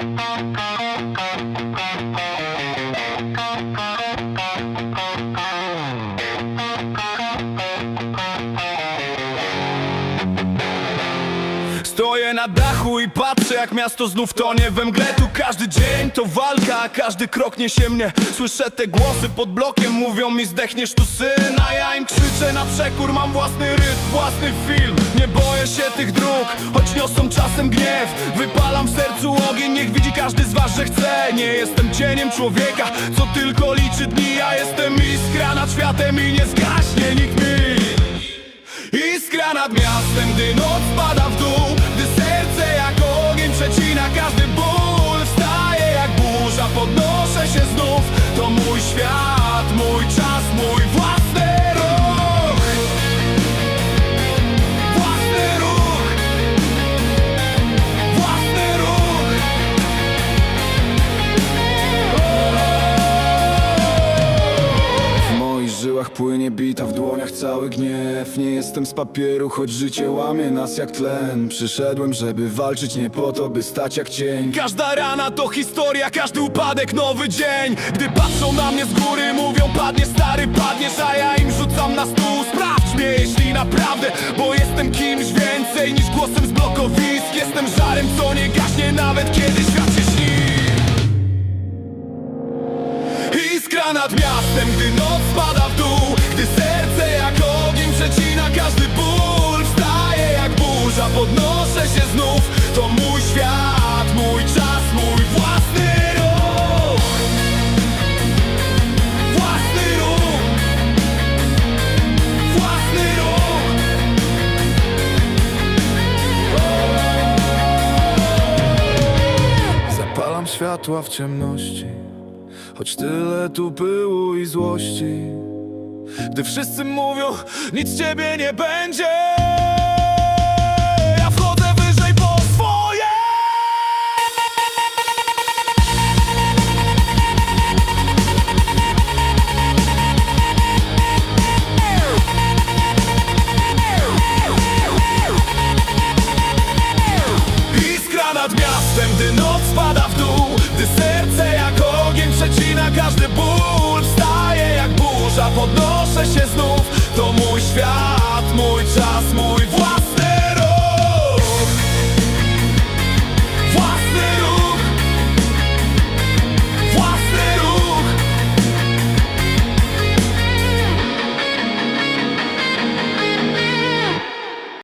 Thank you. Stoję na dachu i patrzę jak miasto znów tonie. We mgle Tu każdy dzień to walka, a każdy krok niesie mnie. Słyszę te głosy pod blokiem, mówią mi zdechniesz tu syn. A ja im krzyczę na przekór, mam własny rytm, własny film. Nie boję się tych dróg, choć niosą czasem gniew. Wypalam w sercu ogień, niech widzi każdy z was, że chce Nie jestem cieniem człowieka, co tylko liczy dni. Ja jestem iskra nad światem i nie zgaśnie nikt mi. Iskra nad miastem, gdy noc pada mój czas, żyłach płynie bita, w dłoniach cały gniew. Nie jestem z papieru, choć życie łamie nas jak tlen. Przyszedłem, żeby walczyć, nie po to, by stać jak cień. Każda rana to historia, każdy upadek nowy dzień. Gdy patrzą na mnie z góry, mówią padnie stary, padniesz A ja im rzucam na stół, sprawdź mnie jeśli naprawdę Bo jestem kimś więcej niż głosem z blokowisk. Jestem żarem, co nie gaśnie nawet kiedy Nad miastem, gdy noc spada w dół Gdy serce jak ogień przecina każdy ból. Wstaję jak burza, podnoszę się znów. To mój świat, mój czas, mój własny ruch. Własny ruch. Własny ruch. Zapalam światła w ciemności Choć tyle tu pyłu i złości. Gdy wszyscy mówią, nic ciebie nie będzie nad miastem, gdy noc spada w dół Gdy świat